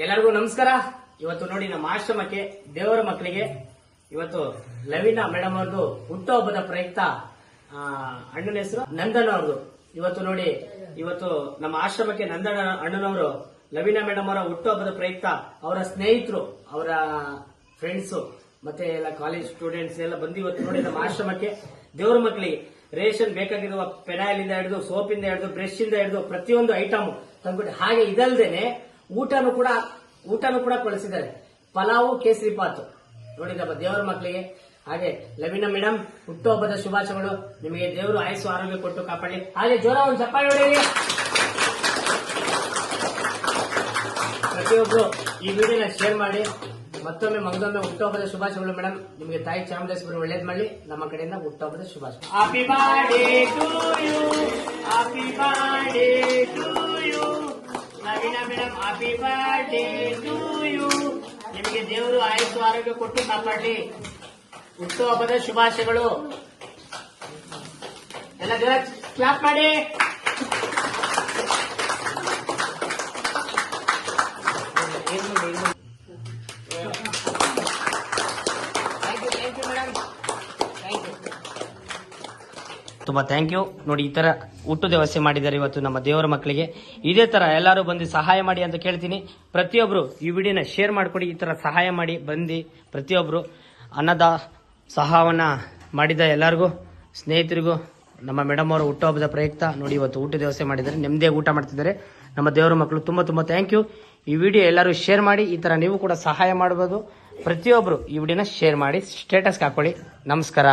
ಎಲ್ಲರಿಗೂ ನಮಸ್ಕಾರ. ಇವತ್ತು ನೋಡಿ ನಮ್ಮ ಆಶ್ರಮಕ್ಕೆ, ದೇವರ ಮಕ್ಕಳಿಗೆ ಇವತ್ತು ಲವಿನಾ ಮೇಡಮ್ ಅವ್ರದ್ದು ಹುಟ್ಟುಹಬ್ಬದ ಪ್ರಯುಕ್ತ ಅಣ್ಣನ ಹೆಸರು ನಂದನ್ ಅವ್ರದ್ದು. ಇವತ್ತು ನೋಡಿ, ಇವತ್ತು ನಮ್ಮ ಆಶ್ರಮಕ್ಕೆ ನಂದನ ಅಣ್ಣನವರು, ಲವಿನಾ ಮೇಡಮ್ ಅವರ ಹುಟ್ಟುಹಬ್ಬದ ಪ್ರಯುಕ್ತ, ಅವರ ಸ್ನೇಹಿತರು, ಅವರ ಫ್ರೆಂಡ್ಸ್ ಮತ್ತೆ ಎಲ್ಲ ಕಾಲೇಜ್ ಸ್ಟೂಡೆಂಟ್ಸ್ ಎಲ್ಲ ಬಂದು ಇವತ್ತು ನೋಡಿ ನಮ್ಮ ಆಶ್ರಮಕ್ಕೆ ದೇವ್ರ ಮಕ್ಕಳಿಗೆ ರೇಷನ್ ಬೇಕಾಗಿರುವ ಪೆನಾಯಿಲ್ ಇಂದ ಹಿಡಿದು ಇಂದ ಹಿಡಿದು ಬ್ರಷ್ ಇಂದ ಹಿಡಿದು ಪ್ರತಿಯೊಂದು ಐಟಮ್ ತಂದ್ಬಿಟ್ಟು, ಹಾಗೆ ಇದಲ್ದೇನೆ ಊಟನೂ ಕೂಡ ಊಟನೂ ಕೂಡ ಕಳಿಸಿದ್ದಾರೆ ಪಲಾವು, ಕೇಸರಿ ನೋಡಿದಪ್ಪ ದೇವರ ಮಕ್ಕಳಿಗೆ. ಹಾಗೆ ಲವಿನ ಮೇಡಮ್ ಹುಟ್ಟುಹಬ್ಬದ ಶುಭಾಶಯಗಳು. ನಿಮಗೆ ದೇವರು ಆಯಸ್ಸು, ಆರೋಗ್ಯ ಕೊಟ್ಟು ಕಾಪಾಡಿ. ಹಾಗೆ ಜೋರ ಒಂದು ಚಪ್ಪಾಳೆ ಹೊಡೆಯಿರಿ ಪ್ರತಿಯೊಬ್ಬರು ಈ ವಿಡಿಯೋನ ಶೇರ್ ಮಾಡಿ. ಮತ್ತೊಮ್ಮೆ ಮಗದೊಮ್ಮೆ ಹುಟ್ಟುಹಬ್ಬದ ಶುಭಾಶಯಗಳು ಮೇಡಮ್ ನಿಮಗೆ ತಾಯಿ ಚಾಮುಂಡೇಶ್ವರಿ ಒಳ್ಳೇದು ಮಾಡಿ ನಮ್ಮ ಕಡೆಯಿಂದ ಹುಟ್ಟುಹಬ್ಬದ ಶುಭಾಶಯ. ಹ್ಯಾಪಿ ಬರ್ಡೇ ಟು ಯು ನಿಮಗೆ ದೇವರು ಆಯುಷ್ ಆರೋಗ್ಯ ಕೊಟ್ಟು ಕಾಪಾಡಲಿ. ಹುಟ್ಟುಹಬ್ಬದ ಶುಭಾಶಯಗಳು. ಎಲ್ಲ ಕ್ಲಾಪ್ ಮಾಡಿ. ತುಂಬಾ ಥ್ಯಾಂಕ್ ಯು ನೋಡಿ, ಈ ತರ ಹುಟ್ಟು ವ್ಯವಸ್ಥೆ ಮಾಡಿದ್ದಾರೆ ಇವತ್ತು ನಮ್ಮ ದೇವರ ಮಕ್ಕಳಿಗೆ. ಇದೇ ತರ ಎಲ್ಲರೂ ಬಂದು ಸಹಾಯ ಮಾಡಿ ಅಂತ ಕೇಳ್ತೀನಿ. ಪ್ರತಿಯೊಬ್ರು ಈ ವಿಡಿಯೋನ ಶೇರ್ ಮಾಡಿಕೊಡಿ, ಈ ತರ ಸಹಾಯ ಮಾಡಿ, ಬಂದು ಪ್ರತಿಯೊಬ್ರು ಅನ್ನದ ಸಹಾಯವನ್ನ ಮಾಡಿದ ಎಲ್ಲರಿಗೂ, ಸ್ನೇಹಿತರಿಗೂ, ನಮ್ಮ ಮೇಡಮ್ ಅವರ ಹುಟ್ಟುಹಬ್ಬದ ಪ್ರಯುಕ್ತ. ನೋಡಿ, ಇವತ್ತು ಊಟ ವ್ಯವಸ್ಥೆ ಮಾಡಿದ್ದಾರೆ. ನೆಮ್ಮದಿಯಾಗಿ ಊಟ ಮಾಡ್ತಿದ್ದಾರೆ. ನಮ್ಮ ದೇವರ ಮಕ್ಕಳು ತುಂಬಾ ತುಂಬಾ ಥ್ಯಾಂಕ್ ಯು ಈ ವಿಡಿಯೋ ಎಲ್ಲರೂ ಶೇರ್ ಮಾಡಿ, ಈ ತರ ನೀವು ಕೂಡ ಸಹಾಯ ಮಾಡಬಹುದು ಪ್ರತಿಯೊಬ್ಬರು ಈ ವಿಡಿಯೋನ ಶೇರ್ ಮಾಡಿ ಸ್ಟೇಟಸ್ಗೆ ಹಾಕೊಳ್ಳಿ. ನಮಸ್ಕಾರ.